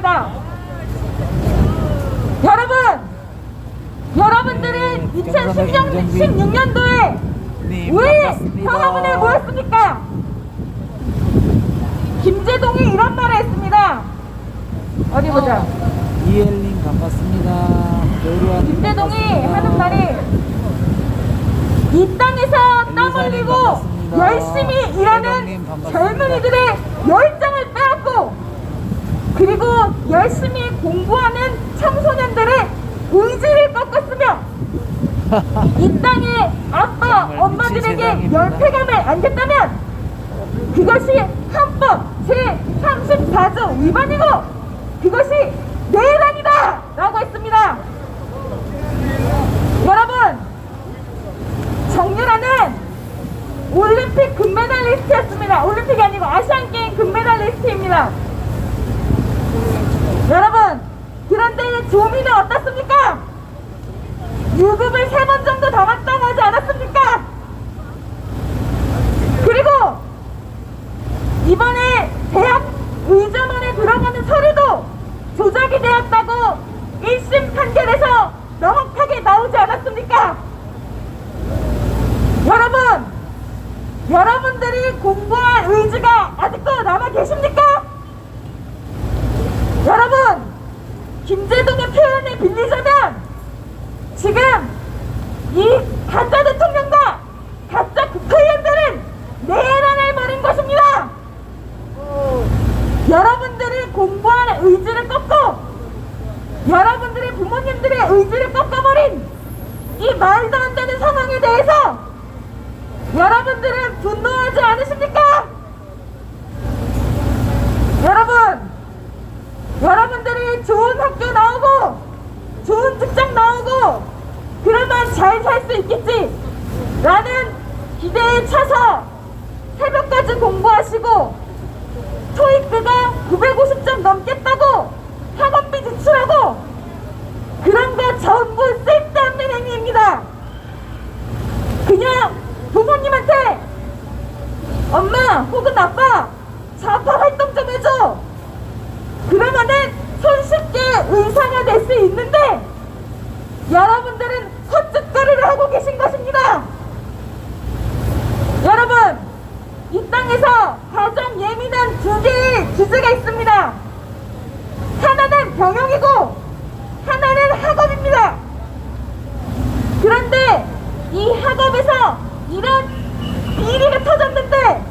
들려왔습니다. 여러분, 여러분들은 2016년도에 님 왜. 성화문에 모였습니까? 김재동이 이런 말을 했습니다. 어디 보자. 이엘님 반갑습니다. 반갑습니다. 하는 말이 이 땅에서 땀 흘리고. 열심히 일하는. 젊은이들의 열정을 빼앗고 그리고 열심히 공부하는 청소년들의 의지를 꺾었으며 이 땅에 아빠, 엄마들에게. 열패감을 안겼다면 그것이 헌법 제34조 위반이고 그것이 내란이다! 라고 했습니다. 여러분, 정유라는 올림픽 금메달리스트였습니다. 올림픽이 아니고 아시안게임 금메달리스트입니다. 여러분, 그런데 조미는 어떻습니까? 유급을 세 번 정도 담았다고 하지 않았습니까? 그리고 이번에 대학 의전원에 들어가는 서류도 조작이 되었다고 1심 판결에서 명확하게 나오지 않았습니까? 여러분, 여러분들이 공부할 의지가 아직도 남아 계십니까? 여러분, 김재동의 표현을 빌리자면 지금 이 가짜 대통령과 가짜 국회의원들은 내란을 벌인 것입니다. 여러분들이 공부할 의지를 꺾고 여러분들의 부모님들의 의지를 꺾어버린 이 말도 안 되는 상황에 대해서 여러분들은 분노하지 않으십니까? 여러분, 여러분들이 좋은 학교 나오고 좋은 직장 나오고 그러면 잘 살 수 있겠지 라는 기대에 차서 새벽까지 공부하시고 토익비가 950점 넘겠다고 학원비 지출하고 그런 거 전부 쓸데없는 행위입니다. 그냥 부모님한테 엄마 혹은 아빠 자파 활동 좀 해줘. 그러면은 손쉽게 의사가 될 수 있는데 여러분들은 헛짓거리를 하고 계신 것입니다. 여러분 이 땅에서 가장 예민한 두 개의 기제가 있습니다. 하나는 병역이고 하나는 학업입니다. 그런데 이 학업에서 이런 비리가 터졌는데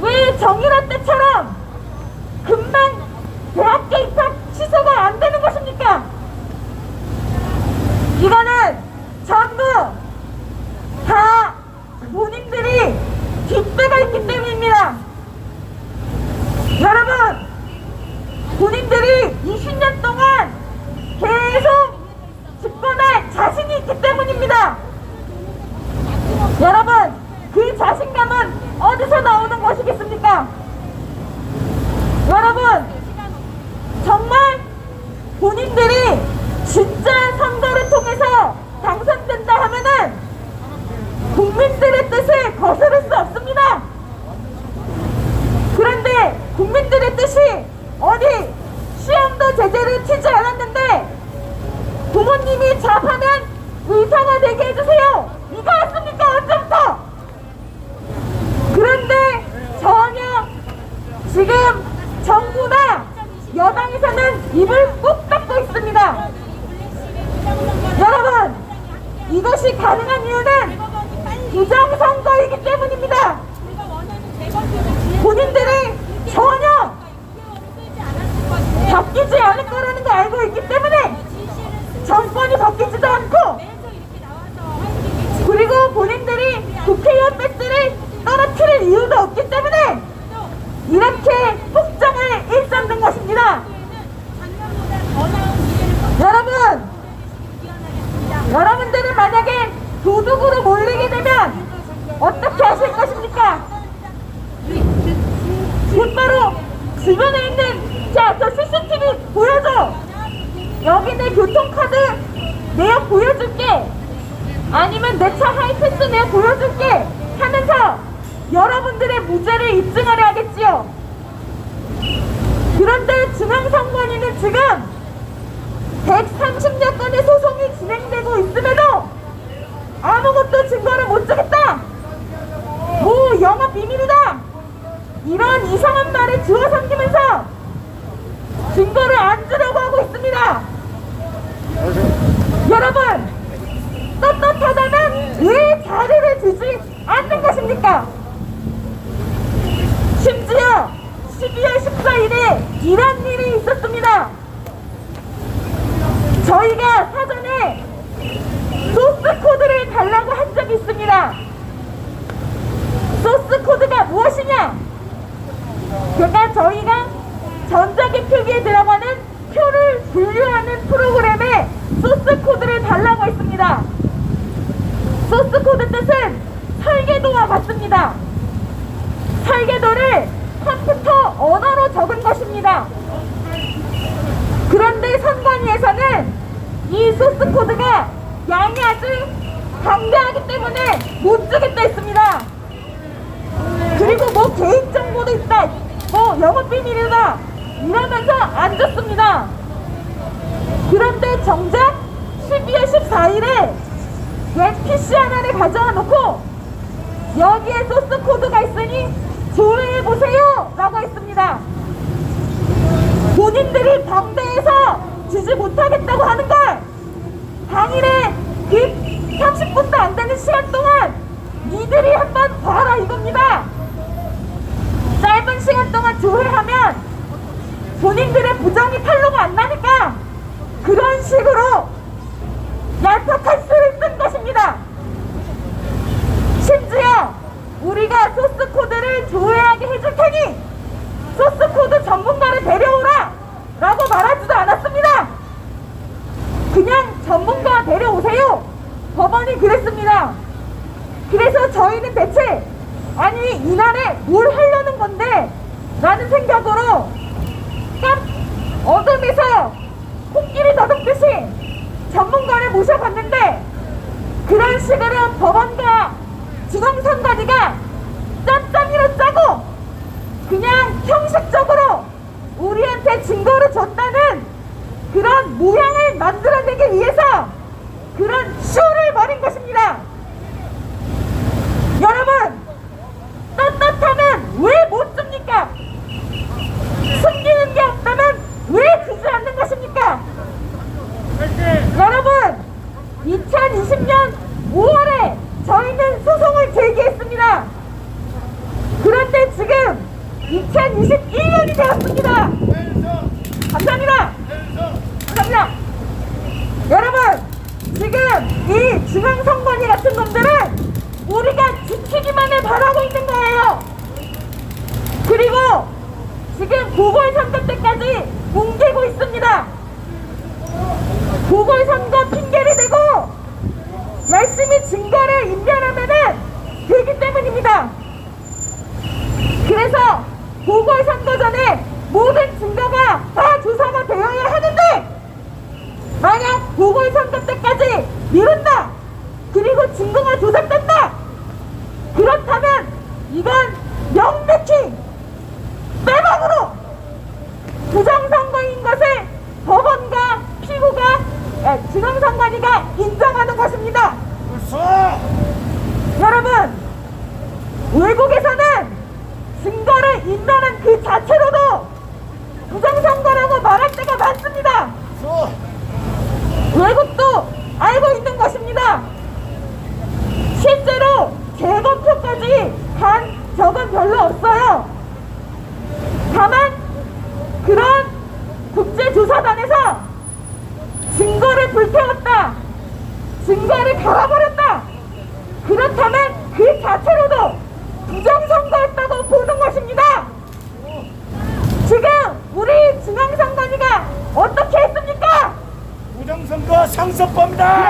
왜 정유라 때처럼 금방 대학교 입학 취소가 안 되는 것입니까? 이거는 전부 다 본인들이 뒷배가 있기 때문입니다. 여러분, 본인들이 20년 동안 계속 집권할 자신이 있기 때문입니다. 여러분, 이것이 가능한 이유는 부정선거이기 때문입니다. 본인들이 전혀 바뀌지 않을 거라는 걸 알고 있기 때문에 정권이 바뀌지도 않고 그리고 본인들이 국회의원 배지를 떨어뜨릴 이유도 없기 때문에 이렇게 폭정을 일정 무죄를 입증하려 하겠지요. 그런데 중앙선관위는 지금 130여 건의 소송이 진행되고 있음에도 아무것도 증거를 못 주겠다. 뭐 영업 비밀이다. 이런 이상한 말에 주워 삼기면서 증거를 안 주려고 하고 있습니다. 여러분, 떳떳하다면 왜 자료를 주지 않는 것입니까? 심지어 12월 14일에 이런 일이 있었습니다. 저희가 사전에 소스 코드를 달라고 한 적이 있습니다. 소스 코드가 무엇이냐? 그러니까 저희가 전자기 표기에 들어가는 표를 분류하는 프로그램에 소스 코드를 달라고 했습니다. 소스 코드 뜻은 설계도와 같습니다. 설계도를 컴퓨터 언어로 적은 것입니다. 그런데 선관위에서는 이 소스 코드가 양이 아주 방대하기 때문에 못 주겠다 했습니다. 그리고 뭐 개인 정보도 있다, 뭐 영업 비밀이다 이러면서 안 줬습니다. 그런데 정작 12월 14일에 웬 PC 하나를 가져와 놓고 여기에 소스 코드가 있으니 조회해 보세요 라고 했습니다. 본인들이 방대해서 주지 못하겠다고 하는 걸 당일에 그 30분도 안 되는 시간 동안 니들이 한번 봐라 이겁니다. 짧은 시간 동안 조회하면 본인들의 부정이 탄로가 안 나니까 그런 식으로 얄팍할 수 있는 것입니다. 심지어 우리가 소스 코드를 조회하게 해줄 테니 소스 코드 전문가를 데려오라 라고 말하지도 않았습니다. 그냥 전문가 데려오세요. 법원이 그랬습니다. 그래서 저희는 대체 아니 이날에 뭘 하려는 건데 라는 생각으로 깜 어둠에서 코끼리 더듬듯이 전문가를 모셔봤는데 그런 식으로 법원과 중앙선관위가 짬짬이로 짜고 그냥 형식적으로 우리한테 증거를 줬다는 그런 모양을 만들어내기 위해서 그런 쇼를 벌인 것입니다. 여러분, 떳떳하면 왜 못 줍니까? 숨기는 게 없다면 왜 주지 않는 것입니까? 여러분, 2020년 5월에 저희는 소송을 제기했습니다. 그런데 지금 2021년이 되었습니다. 감사합니다. 감사합니다. 여러분, 지금 이 중앙선관위 같은 놈들은 우리가 지키기만을 바라고 있는 거예요. 그리고 지금 보궐선거 때까지 뭉개고 있습니다. 보궐선거 핑계를 대고 열심히 증거를 인멸하면은 되기 때문입니다. 그래서 보궐선거 전에 모든 증거가 다 조사가 되어야 하는데 만약 보궐선거 때까지 미룬다 그리고 증거가 조작된다 그렇다면 이건 명백히 빼박으로 부정선거인 것을 법원과 피고가 에, 중앙선관위가 인정하는 것입니다 여러분 외국에서는 증거를 인멸한 그 자체로도 부정선거라고 말할 때가 많습니다 외국도 알고 있는 것입니다. 실제로 재검표까지 간 적은 별로 없어요. 다만 그런 국제조사단에서 증거를 불태웠다. 증거를 갈아버렸다. 그렇다면 그 자체로도 부정선거였다고 간섭범이다!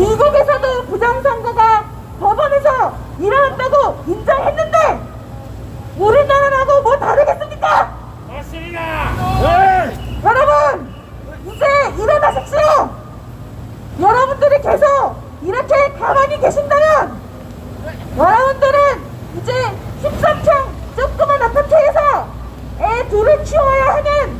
미국에서도 부정선거가 법원에서 일어났다고 인정했는데 우리나라하고 뭐 다르겠습니까? 맞습니다. 네. 여러분 이제 일어나십시오. 여러분들이 계속 이렇게 가만히 계신다면 여러분들은 이제 13평 조그만 아파트에서 애 둘을 키워야 하는